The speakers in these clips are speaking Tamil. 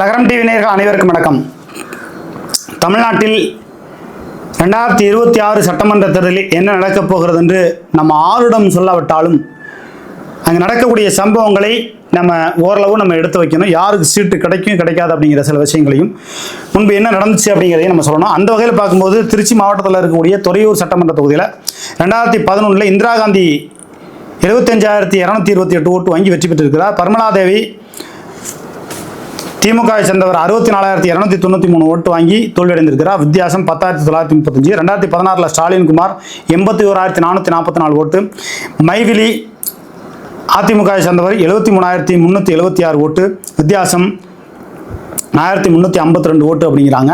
தகரம் டிவி நேர்கள் அனைவருக்கும் வணக்கம். தமிழ்நாட்டில் ரெண்டாயிரத்தி இருபத்தி ஆறு சட்டமன்ற தேர்தலில் என்ன நடக்கப் போகிறது என்று நம்ம ஆருடம் சொல்லாவிட்டாலும் அங்கே நடக்கக்கூடிய சம்பவங்களை நம்ம ஓரளவு நம்ம எடுத்து வைக்கணும். யாருக்கு சீட்டு கிடைக்கும் கிடைக்காது அப்படிங்கிற சில விஷயங்களையும் முன்பு என்ன நடந்துச்சு அப்படிங்கிறதையும் நம்ம சொல்லணும். அந்த வகையில் பார்க்கும்போது திருச்சி மாவட்டத்தில் இருக்கக்கூடிய துறையூர் சட்டமன்ற தொகுதியில் ரெண்டாயிரத்தி பதினொன்றில் இந்திரா காந்தி எழுபத்தஞ்சாயிரத்தி இரநூத்தி இருபத்தி எட்டு ஓட்டு வாங்கி வெற்றி பெற்றிருக்கிறார். பர்மலாதேவி திமுகவை சேர்ந்தவர் அறுபத்தி நாலாயிரத்தி இரநூத்தி தொண்ணூற்றி மூணு ஓட்டு வாங்கி தோல்வியடைந்திருக்கிறார். வித்தியாசம் பத்தாயிரத்தி தொள்ளாயிரத்தி முப்பத்தஞ்சு ரெண்டாயிரத்தி பதினாறில் ஸ்டாலின் குமார் எண்பத்தி ஓராயிரத்தி நானூற்றி நாற்பத்தி நாலு ஓட்டு. மைவிலி அதிமுகவை சேர்ந்தவர் எழுபத்தி மூணாயிரத்தி முந்நூற்றி எழுபத்தி ஆறு ஓட்டு. வித்தியாசம் ஆயிரத்தி முந்நூற்றி ஐம்பத்தி ரெண்டு ஓட்டு அப்படிங்கிறாங்க.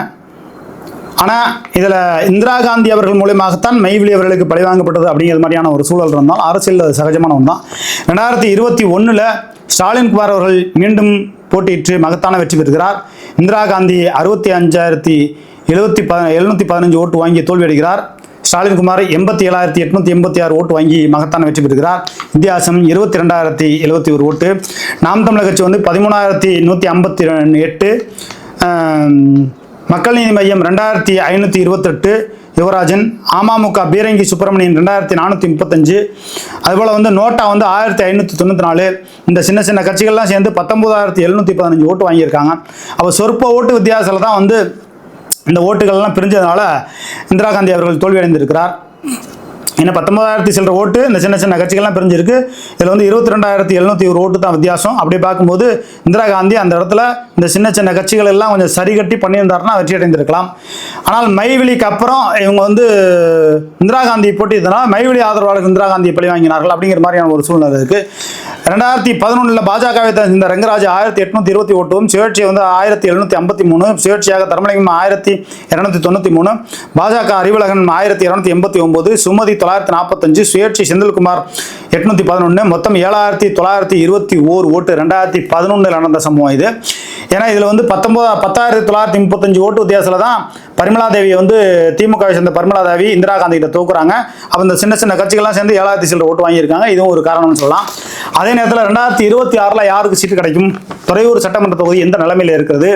ஆனால் இதில் இந்திரா காந்தி அவர்கள் மூலியமாகத்தான் மைவிலி அவர்களுக்கு பழிவாங்கப்பட்டது அப்படிங்கிற மாதிரியான ஒரு சூழல் இருந்தால் அரசியல் அது சகஜமான ஒன்று தான் ரெண்டாயிரத்தி இருபத்தி ஒன்றில் ஸ்டாலின் குமார் அவர்கள் மீண்டும் போட்டியிட்டு மகத்தான வெற்றி பெறுகிறார். இந்திரா காந்தி அறுபத்தி அஞ்சாயிரத்தி எழுபத்தி ப எழுநூற்றி பதினஞ்சு ஓட்டு வாங்கி தோல்வியடைகிறார். ஸ்டாலின் குமார் எண்பத்தி ஏழாயிரத்தி எட்நூத்தி எண்பத்தி ஆறு ஓட்டு வாங்கி மகத்தான வெற்றி பெறுகிறார். வித்தியாசம் இருபத்தி ரெண்டாயிரத்தி எழுபத்தி ஒரு ஓட்டு. நாம் தமிழர் கட்சி வந்து பதிமூணாயிரத்தி நூற்றி ஐம்பத்தி எட்டு மக்கள் நீதி மையம் ரெண்டாயிரத்தி ஐநூற்றி இருபத்தெட்டு யுவராஜன் அமமுக பீரங்கி சுப்பிரமணியன் ரெண்டாயிரத்தி நானூற்றி முப்பத்தஞ்சு. அதுபோல் வந்து நோட்டா வந்து ஆயிரத்தி ஐநூற்றி தொண்ணூற்றி நாலு இந்த சின்ன சின்ன கட்சிகள்லாம் சேர்ந்து பத்தொம்போதாயிரத்தி எழுநூற்றி பதினஞ்சு ஓட்டு வாங்கியிருக்காங்க. அப்போ சொற்ப ஓட்டு வித்தியாசத்தில் தான் வந்து இந்த ஓட்டுகள்லாம் பிரிஞ்சதுனால இந்திரா காந்தி அவர்கள் தோல்வியடைந்திருக்கிறார். ஏன்னா பத்தொன்பதாயிரத்தி சில்லற ஓட்டு இந்த சின்ன சின்ன கட்சிகள்லாம் பிரிஞ்சிருக்கு. இதில் வந்து இருபத்தி ரெண்டாயிரத்தி எழுநூத்தி ஒரு ஓட்டு தான் வித்தியாசம். அப்படி பார்க்கும்போது இந்திரா காந்தி அந்த இடத்துல இந்த சின்ன சின்ன கட்சிகள் எல்லாம் கொஞ்சம் சரி கட்டி பண்ணியிருந்தாருன்னா வெற்றி அடைந்திருக்கலாம். ஆனால் மைவிலிக்கு அப்புறம் இவங்க வந்து இந்திரா காந்தி போட்டியதுனால மைவிலி ஆதரவாளர்கள் இந்திரா காந்தியை பழி வாங்கினார்கள் அப்படிங்கிற மாதிரியான ஒரு சூழ்நிலை இருக்கு. ரெண்டாயிரத்தி பதினொன்றில் பாஜகவை இந்த ரங்கராஜ் ஆயிரத்தி எட்நூத்தி இருபத்தி ஓட்டும் சுயேட்சை வந்து ஆயிரத்தி எழுநூத்தி ஐம்பத்தி மூணு சுயேட்சையாக தர்மலிங்கம் ஆயிரத்தி இரநூத்தி தொண்ணூற்றி மூணு பாஜக அறிவழகன் ஆயிரத்தி இரநூத்தி எண்பத்தி ஒன்பது சுமதி தொள்ளாயிரத்தி நாற்பத்தஞ்சு சுயேட்சை செந்தில்குமார் எட்நூத்தி பதினொன்று மொத்தம் ஏழாயிரத்தி தொள்ளாயிரத்தி இருபத்தி ஓர் ஓட்டு ரெண்டாயிரத்தி பதினொன்றில் நடந்த சம்பவம் இது. ஏன்னா இதில் வந்து பத்தொன்பது பத்தாயிரத்தி தொள்ளாயிரத்தி முப்பத்தஞ்சு ஓட்டு வித்தியாசத்தில் தான் பரிமளா தேவியை வந்து திமுகவை சேர்ந்த பரிமளா தேவி இந்திரா காந்தி கிட்ட தூக்குறாங்க. அப்போ இந்த சின்ன சின்ன கட்சிகள்லாம் சேர்ந்து ஏழாயிரத்தி சில்லற ஓட்டு வாங்கியிருக்காங்க. இதுவும் ஒரு காரணம்னு சொல்லலாம். அதே நேரத்தில் ரெண்டாயிரத்தி இருபத்தி ஆறில் யாருக்கு சீட்டு கிடைக்கும்? துறையூர் சட்டமன்ற தொகுதி எந்த நிலைமையில் இருக்கிறது?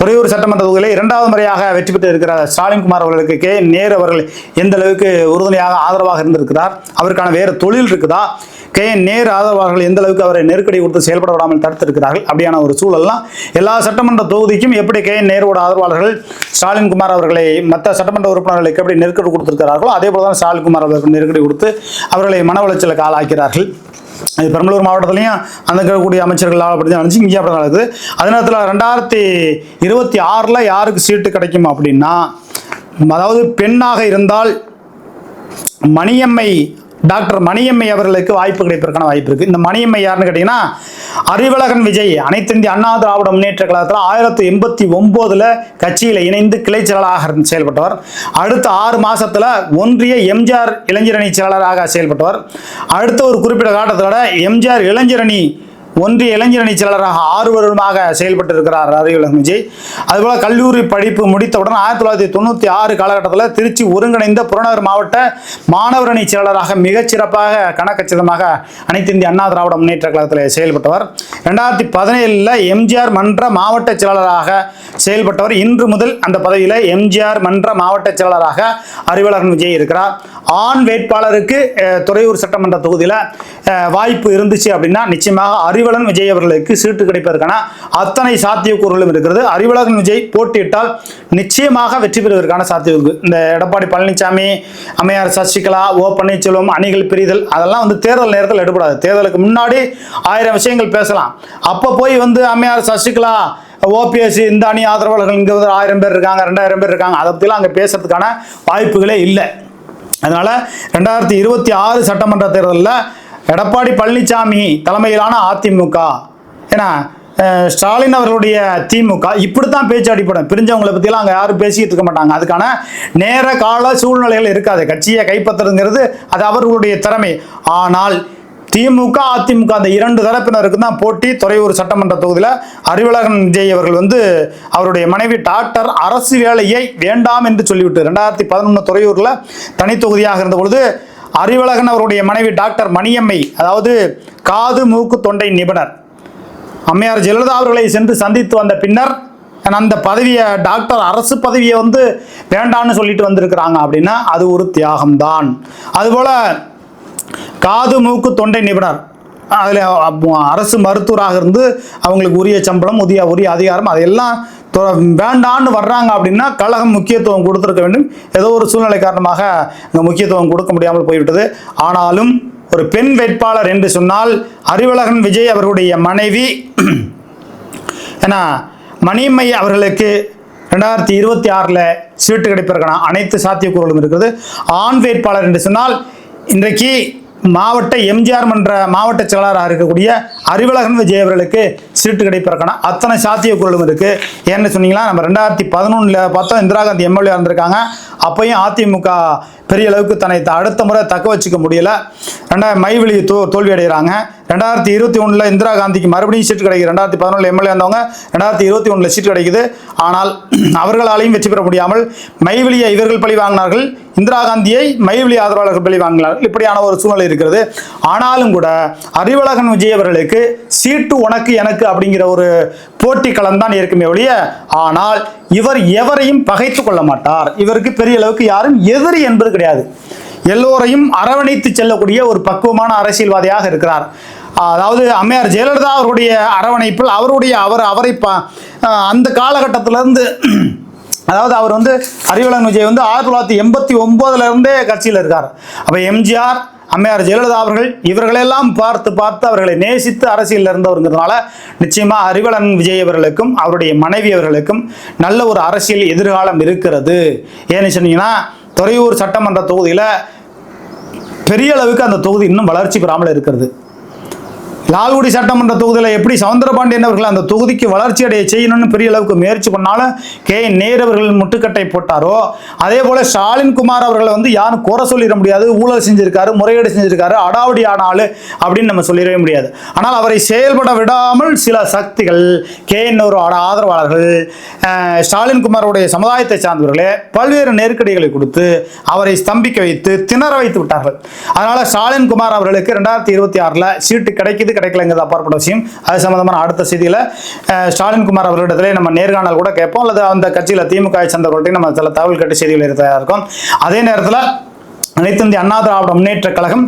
துறையூர் சட்டமன்ற தொகுதியில் இரண்டாவது முறையாக வெற்றி பெற்று இருக்கிற ஸ்டாலின் குமார் அவர்களுக்கு கே. நேரு அவர்கள் எந்த அளவுக்கு உறுதுணையாக ஆதரவாக இருந்திருக்கிறார்? அவருக்கான வேறு தொழில் இருக்குதா? கே. என் நேரு ஆதரவாளர்கள் எந்த அளவுக்கு அவரை நெருக்கடி கொடுத்து செயல்பட விடாமல் தடுத்திருக்கிறார்கள்? அப்படியான ஒரு சூழல்லாம் எல்லா சட்டமன்ற தொகுதிக்கும் எப்படி கே. நேருவோட ஆதரவாளர்கள் ஸ்டாலின் குமார் அவர்களை மற்ற சட்டமன்ற உறுப்பினர்களுக்கு எப்படி நெருக்கடி கொடுத்திருக்கிறார்களோ அதே போல தான் ஸ்டாலின் குமார் அவர்களுக்கு நெருக்கடி கொடுத்து அவர்களை மன உளைச்சலுக்கு ஆளாக்கிறார்கள். அது பெரம்பலூர் மாவட்டத்துலையும் அந்த இருக்கக்கூடிய அமைச்சர்கள் அப்படி தான் இங்கே அப்படி தான் நடக்குது. அதே நேரத்தில் ரெண்டாயிரத்தி இருபத்தி ஆறில் யாருக்கு சீட்டு கிடைக்கும் அப்படின்னா அதாவது பெண்ணாக இருந்தால் மணியம்மை டாக்டர் மணியம்மை அவர்களுக்கு வாய்ப்பு கிடைப்பதற்கான வாய்ப்பு இருக்குது இந்த மணியம்மை யாருன்னு கேட்டிங்கன்னா அறிவழகன் விஜய் அனைத்து இந்திய அண்ணா திராவிட முன்னேற்ற கழகத்தில் ஆயிரத்தி எண்பத்தி ஒம்போதில் கட்சியில் இணைந்து கிளை செயலாளராக செயல்பட்டவர். அடுத்த ஆறு மாதத்தில் ஒன்றிய எம்ஜிஆர் இளைஞரணி செயலாளராக செயல்பட்டவர். அடுத்த ஒரு குறிப்பிட்ட காலத்தோட எம்ஜிஆர் இளைஞரணி ஒன்றிய இளைஞரணி செயலராக ஆறு வருடமாக செயல்பட்டு இருக்கிறார் அறிவுலகம் விஜய் அதுபோல் கல்லூரி படிப்பு முடித்தவுடன் ஆயிரத்தி தொள்ளாயிரத்தி தொண்ணூற்றி ஆறு காலகட்டத்தில் திருச்சி ஒருங்கிணைந்த புறநகர் மாவட்ட மாணவர் அணி செயலராக மிகச்சிறப்பாக கணக்கச்சிதமாக அனைத்து இந்திய அண்ணா திராவிட முன்னேற்ற கழகத்தில் செயல்பட்டவர். ரெண்டாயிரத்தி பதினேழில் எம்ஜிஆர் மன்ற மாவட்ட செயலாளராக செயல்பட்டவர். இன்று முதல் அந்த பதவியில் எம்ஜிஆர் மன்ற மாவட்ட செயலாளராக அறிவழகன் விஜய் இருக்கிறார். ஆண் வேட்பாளருக்கு துறையூர் சட்டமன்ற தொகுதியில் வாய்ப்பு இருந்துச்சு அப்படின்னா நிச்சயமாக அறிவலன் விஜய் அவர்களுக்கு சீட்டு கிடைப்பதற்கான அத்தனை சாத்தியக்கூறுகளும் இருக்கிறது. அறிவலகன் விஜய் போட்டியிட்டால் நிச்சயமாக வெற்றி பெறுவதற்கான சாத்தியம் இருக்கு இந்த எடப்பாடி பழனிசாமி அம்மையார் சசிகலா ஓ பன்னீர்செல்வம் அணிகள் பிரிதல் அதெல்லாம் வந்து தேர்தல் நேரத்தில் எடுபடாது. தேர்தலுக்கு முன்னாடி ஆயிரம் விஷயங்கள் பேசலாம். அப்போ போய் வந்து அம்மையார் சசிகலா ஓபிஎஸ் இந்த அணி ஆதரவாளர்கள் இங்கே வந்து ஆயிரம் பேர் இருக்காங்க ரெண்டாயிரம் பேர் இருக்காங்க அதை பற்றிலாம் அங்கே பேசுறதுக்கான வாய்ப்புகளே இல்லை. அதனால் ரெண்டாயிரத்தி இருபத்தி ஆறு சட்டமன்ற தேர்தலில் எடப்பாடி பழனிசாமி தலைமையிலான அதிமுக. ஏன்னா ஸ்டாலின் அவர்களுடைய திமுக இப்படித்தான் பேச்சு அடிப்படும். பிரிஞ்சவங்களை பற்றிலாம் அங்கே யாரும் பேசிக்கிட்டு இருக்க மாட்டாங்க. அதுக்கான நேர கால சூழ்நிலைகள் இருக்காது. கட்சியை கைப்பற்றுறதுங்கிறது அது அவர்களுடைய திறமை. ஆனால் திமுக அதிமுக அந்த இரண்டு தரப்பினருக்கு தான் போட்டி. துறையூர் சட்டமன்ற தொகுதியில் அறிவழகன் விஜய் அவர்கள் வந்து அவருடைய மனைவி டாக்டர் அரசு வேலையை வேண்டாம் என்று சொல்லிவிட்டு ரெண்டாயிரத்தி பதினொன்று துறையூரில் தனி தொகுதியாக இருந்த பொழுது அறிவழகன் அவருடைய மனைவி டாக்டர் மணியம்மை அதாவது காது மூக்கு தொண்டை நிபுணர். அம்மையார் ஜெயலலிதா அவர்களை சென்று சந்தித்து வந்த பின்னர் அந்த பதவியை டாக்டர் அரசு பதவியை வந்து வேண்டான்னு சொல்லிட்டு வந்திருக்கிறாங்க அப்படின்னா அது ஒரு தியாகம்தான். அதுபோல் காது மூக்கு தொண்டை நிபுணர். அதில் அரசு மருத்துவராக இருந்து அவங்களுக்கு உரிய சம்பளம் உரிய உரிய அதிகாரம் அதையெல்லாம் வேண்டான்னு வர்றாங்க அப்படின்னா கழகம் முக்கியத்துவம் கொடுத்துருக்க வேண்டும். ஏதோ ஒரு சூழ்நிலை காரணமாக இங்கே முக்கியத்துவம் கொடுக்க முடியாமல் போய்விட்டது. ஆனாலும் ஒரு பெண் வேட்பாளர் என்று சொன்னால் அறிவழகன் விஜய் அவர்களுடைய மனைவி ஏன்னா மணியம்மை அவர்களுக்கு ரெண்டாயிரத்தி இருபத்தி ஆறில் சீட்டு கிடைப்பதற்கான அனைத்து சாத்தியக்கூறுகளும் இருக்குது. ஆண் வேட்பாளர் என்று சொன்னால் இன்றைக்கு மாவட்ட எம்ஜிஆர் மன்ற மாவட்ட செயலாளராக இருக்கக்கூடிய அறிவழகன் விஜய் அவர்களுக்கு சீட்டு கிடைப்பதற்கான அத்தனை சாத்தியக்குழுவும் இருக்குது ஏன்னு சொன்னீங்கன்னா நம்ம ரெண்டாயிரத்தி பதினொன்றில் பார்த்தோம் இந்திரா காந்தி எம்எல்ஏ இருந்திருக்காங்க. அப்பையும் அதிமுக பெரிய அளவுக்கு தன்னை த- அடுத்த முறை தக்க வச்சுக்க முடியல. ரெண்டாயிரம் மைவெளி தோ தோல்வி அடைகிறாங்க ரெண்டாயிரத்தி இருபத்தி ஒன்றில் இந்திரா காந்திக்கு மறுபடியும் சீட்டு கிடைக்குது. ரெண்டாயிரத்தி பதினொன்று எம்எல்ஏ வந்தவங்க ரெண்டாயிரத்தி இருபத்தி ஒன்றில் சீட்டு கிடைக்குது. ஆனால் அவர்களாலையும் வெற்றி பெற முடியாமல் மைவெளியை இவர்கள் பழி வாங்கினார்கள். இந்திரா காந்தியை மைவெளி ஆதரவாளர்கள் பழி வாங்கினார்கள். இப்படியான ஒரு சூழ்நிலை இருக்கிறது. ஆனாலும் கூட அறிவழகன் விஜய் அவர்களுக்கு சீட்டு உனக்கு எனக்கு அப்படிங்கிற ஒரு போட்டி களம் தான் இருக்குமே ஒழிய ஆனால் இவர் எவரையும் பகைத்து கொள்ள மாட்டார். இவருக்கு பெரிய அளவுக்கு யாரும் எதிரி என்பது கிடையாது. எல்லோரையும் அரவணைத்து செல்லக்கூடிய ஒரு பக்குவமான அரசியல்வாதியாக இருக்கிறார். அதாவது அம்மையார் ஜெயலலிதா அவருடைய அரவணைப்பில் அவருடைய அவர் அவரை ப- அந்த காலகட்டத்திலிருந்து அதாவது அவர் வந்து அறிவலன் விஜய் வந்து ஆயிரத்தி தொள்ளாயிரத்தி எண்பத்தி ஒம்போதுலேருந்தே கட்சியில் இருக்கார். அப்போ எம்ஜிஆர் அம்மையார் ஜெயலலிதா அவர்கள் இவர்களெல்லாம் பார்த்து பார்த்து அவர்களை நேசித்து அரசியலில் இருந்தவருங்கிறதுனால நிச்சயமா அறிவலன் விஜய் அவர்களுக்கும் அவருடைய மனைவி அவர்களுக்கும் நல்ல ஒரு அரசியல் எதிர்காலம் இருக்கிறது. ஏன்னு சொன்னீங்கன்னா துறையூர் சட்டமன்ற தொகுதியில் பெரிய அளவுக்கு அந்த தொகுதி இன்னும் வளர்ச்சி பெறாமல் இருக்கிறது. லால்குடி சட்டமன்ற தொகுதியில் எப்படி சவுந்தரபாண்டியன் அவர்கள் அந்த தொகுதிக்கு வளர்ச்சி அடைய செய்யணும்னு பெரிய அளவுக்கு முயற்சி பண்ணாலும் கே நேர் அவர்கள் முட்டுக்கட்டை போட்டாரோ? அதே போல ஸ்டாலின் குமார் அவர்களை வந்து யாரும் குறை சொல்லிட முடியாது ஊழல் செஞ்சிருக்காரு முறைகேடு செஞ்சிருக்காரு அடாவடி ஆன அப்படின்னு நம்ம சொல்லிடவே முடியாது. ஆனால் அவரை செயல்பட விடாமல் சில சக்திகள் கே என் ஒரு ஆதரவாளர்கள் ஸ்டாலின் குமாரோடைய சமுதாயத்தை சார்ந்தவர்களே பல்வேறு நெருக்கடிகளை கொடுத்து அவரை ஸ்தம்பிக்க வைத்து திணற வைத்து விட்டார்கள். அதனால ஸ்டாலின் குமார் அவர்களுக்கு ரெண்டாயிரத்தி இருபத்தி ஆறில் சீட்டு கிடைக்குது கிடைக்கலங்கிறது அப்பாற்பட்ட விஷயம். அது சம்பந்தமான அடுத்த செய்தியில் ஸ்டாலின் குமார் அவர்களிடத்திலே நம்ம நேர்காணல் கூட கேட்போம். அல்லது அந்த கட்சியில் திமுக சேர்ந்தவர்கள்ட்டையும் நம்ம சில தகவல் கட்டு செய்திகள் இருக்கிறதா இருக்கும் அதே நேரத்தில் அனைத்து இந்திய அண்ணா திராவிட முன்னேற்ற கழகம்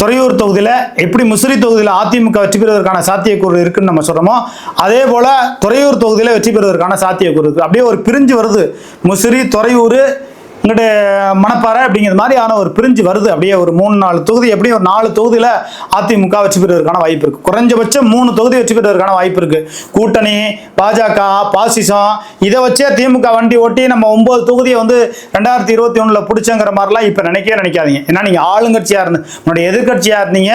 துறையூர் தொகுதியில் எப்படி முசிறி தொகுதியில் அதிமுக வெற்றி பெறுவதற்கான சாத்தியக்கூறு இருக்குன்னு நம்ம சொல்கிறோமோ அதே போல் துறையூர் தொகுதியில் வெற்றி பெறுவதற்கான சாத்தியக்கூறு இருக்குது அப்படியே ஒரு பிரிஞ்சு வருது. முசிறி துறையூர் இங்கிட்டு மணப்பாறை அப்படிங்கிற மாதிரியான ஒரு பிரிஞ்சு வருது. அப்படியே ஒரு மூணு நாலு தொகுதி எப்படியும் ஒரு நாலு தொகுதியில் அதிமுக வெற்றி பெறுவதற்கான வாய்ப்பு இருக்குது குறைஞ்சபட்சம் மூணு தொகுதி வெற்றி பெறுவதற்கான வாய்ப்பு இருக்குது கூட்டணி பாஜக பாசிசம் இதை வச்சே திமுக வண்டி ஓட்டி நம்ம ஒன்பது தொகுதியை வந்து ரெண்டாயிரத்தி இருபத்தி ஒன்றில் பிடிச்சங்கிற மாதிரிலாம் இப்போ நினைக்கவே நினைக்காதீங்க. ஏன்னா நீங்கள் ஆளுங்கட்சியாக இருந்து முன்னாடி எதிர்க்கட்சியாக இருந்தீங்க.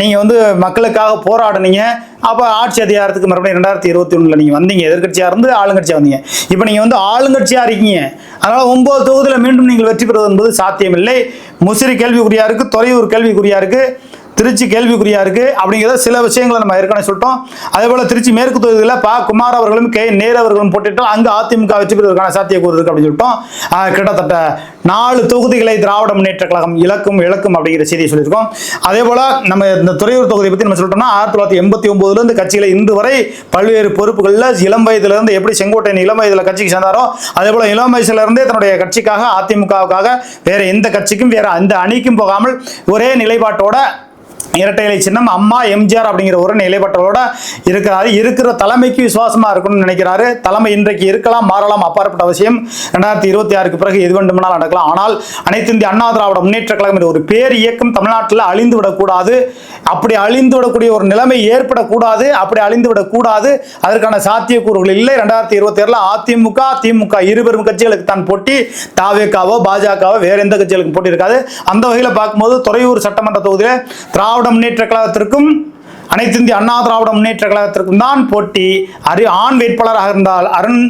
நீங்கள் வந்து மக்களுக்காக போராடினீங்க. அப்போ ஆட்சி அதிகாரத்துக்கு மறுபடியும் ரெண்டாயிரத்தி இருபத்தி ஒன்றில் நீங்கள் வந்தீங்க. எதிர்கட்சியாக இருந்து ஆளுங்கட்சியாக வந்தீங்க. இப்போ நீங்கள் வந்து ஆளுங்கட்சியாக இருக்கீங்க. அதனால் ஒம்பது தொகுதியில் மீண்டும் நீங்கள் வெற்றி பெறுவது என்பது சாத்தியமில்லை. முசிறி கேள்விக்குறியா இருக்குது துறையூர் கேள்விக்குறியா இருக்குது திருச்சி கேள்விக்குறியா இருக்கு அப்படிங்கிறத சில விஷயங்களை நம்ம ஏற்கனவே சொல்லிட்டோம். அதே போல திருச்சி மேற்கு தொகுதியில் பா. குமார் அவர்களும் கே. நேரு அவர்களும் போட்டிட்டு அங்கு அதிமுக வெற்றி பெறுவதற்கான சாத்தியக்கூறு இருக்கு அப்படின்னு சொல்லிட்டோம். கிட்டத்தட்ட நாலு தொகுதிகளை திராவிட முன்னேற்ற கழகம் இலக்கும் இலக்கும் அப்படிங்கிற செய்தியை சொல்லியிருக்கோம். அதே போல நம்ம இந்த துறையூர் தொகுதியை பத்தி நம்ம சொல்லிட்டோம்னா ஆயிரத்தி தொள்ளாயிரத்தி எண்பத்தி ஒன்பதுல இருந்து கட்சியில இன்று வரை பல்வேறு பொறுப்புகளில் இளம் வயதுல இருந்து எப்படி செங்கோட்டையன் இளம் வயதுல கட்சிக்கு சேர்ந்தாரோ அதே போல இளம் வயசுல இருந்தே தன்னுடைய கட்சிக்காக அதிமுகவுக்காக வேற எந்த கட்சிக்கும் வேற அந்த அணிக்கும் போகாமல் ஒரே நிலைப்பாட்டோட இரட்டை இலை சின்னம் அம்மா எம்ஜிஆர் அப்படிங்கிற ஒரு நிலைப்பட்டவரோட இருக்கிறாரு. இருக்கிற தலைமைக்கு விசுவாசமா இருக்கணும்னு நினைக்கிறாரு. தலைமை இன்றைக்கு இருக்கலாம் மாறலாம் அப்பாற்பட்ட அவசியம். ரெண்டாயிரத்தி இருபத்தி ஆறுக்கு பிறகு எது வேண்டுமானால் நடக்கலாம். ஆனால் அனைத்து இந்திய அண்ணா திராவிட முன்னேற்ற கழகம் என்ற ஒரு பேர் இயக்கம் தமிழ்நாட்டில் அழிந்து விடக்கூடாது. அப்படி அழிந்து விடக்கூடிய ஒரு நிலைமை ஏற்படக்கூடாது. அப்படி அழிந்து விடக்கூடாது. அதற்கான சாத்தியக்கூறுகள் இல்லை. ரெண்டாயிரத்தி இருபத்தி ஏழுல அதிமுக திமுக இருபெரும் கட்சிகளுக்கு தான் போட்டி. தாவேக்காவோ பாஜகவோ வேற எந்த கட்சிகளுக்கும் போட்டி இருக்காது. அந்த வகையில் பார்க்கும்போது துறையூர் சட்டமன்ற தொகுதியில் திராவிட முன்னேற்ற கழகத்திற்கும் அனைத்து இந்திய அண்ணா திராவிட முன்னேற்ற கழகத்திற்கும் தான் போட்டி. அறி ஆண் வேட்பாளராக இருந்தால் அருண்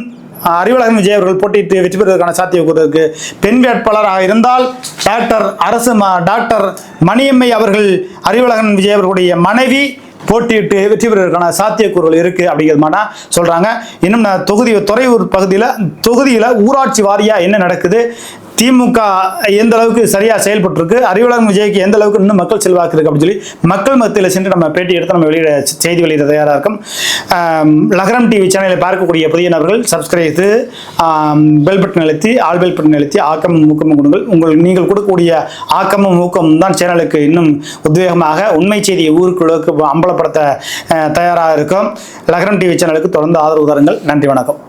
அறிவழகன் விஜய் அவர்கள் போட்டியிட்டு வெற்றி பெறுவதற்கான சாத்தியக்கூறு இருக்கு. பெண் வேட்பாளராக இருந்தால் டாக்டர் அரசு டாக்டர் மணியம்மை அவர்கள் அறிவழகன் விஜய் அவர்களுடைய மனைவி போட்டியிட்டு வெற்றி பெறுவதற்கான சாத்தியக்கூறுகள் இருக்கு அப்படிங்கிறது சொல்கிறாங்க இன்னும் நான் தொகுதி துறையூர் பகுதியில் தொகுதியில் ஊராட்சி வாரியாக என்ன நடக்குது? திமுக எந்த அளவுக்கு சரியாக செயல்பட்டுருக்கு அறிவாளர் விஜய்க்கு எந்த அளவுக்கு இன்னும் மக்கள் செல்வாக்கு இருக்கு அப்படின்னு சொல்லி மக்கள் மத்தியில் சென்று நம்ம பேட்டி எடுத்து நம்ம வெளியிட செய்தி வெளியிட தயாராக இருக்கும். லகரம் டிவி சேனலை பார்க்கக்கூடிய புதிய நபர்கள் சப்ஸ்கிரைப் செய்து பெல் பட்டன் அழுத்தி ஆல் பெல் பட்டன் அழுத்தி ஆக்கமும் ஊக்கமும் கொடுங்கள். உங்கள் நீங்கள் கொடுக்கக்கூடிய ஆக்கமும் ஊக்கமும் தான் சேனலுக்கு இன்னும் உத்வேகமாக உண்மை செய்தியை ஊருக்குள்ளுக்கு அம்பலப்படுத்த தயாராக இருக்கும். லகரம் டிவி சேனலுக்கு தொடர்ந்து ஆதரவு தருங்கள். நன்றி வணக்கம்.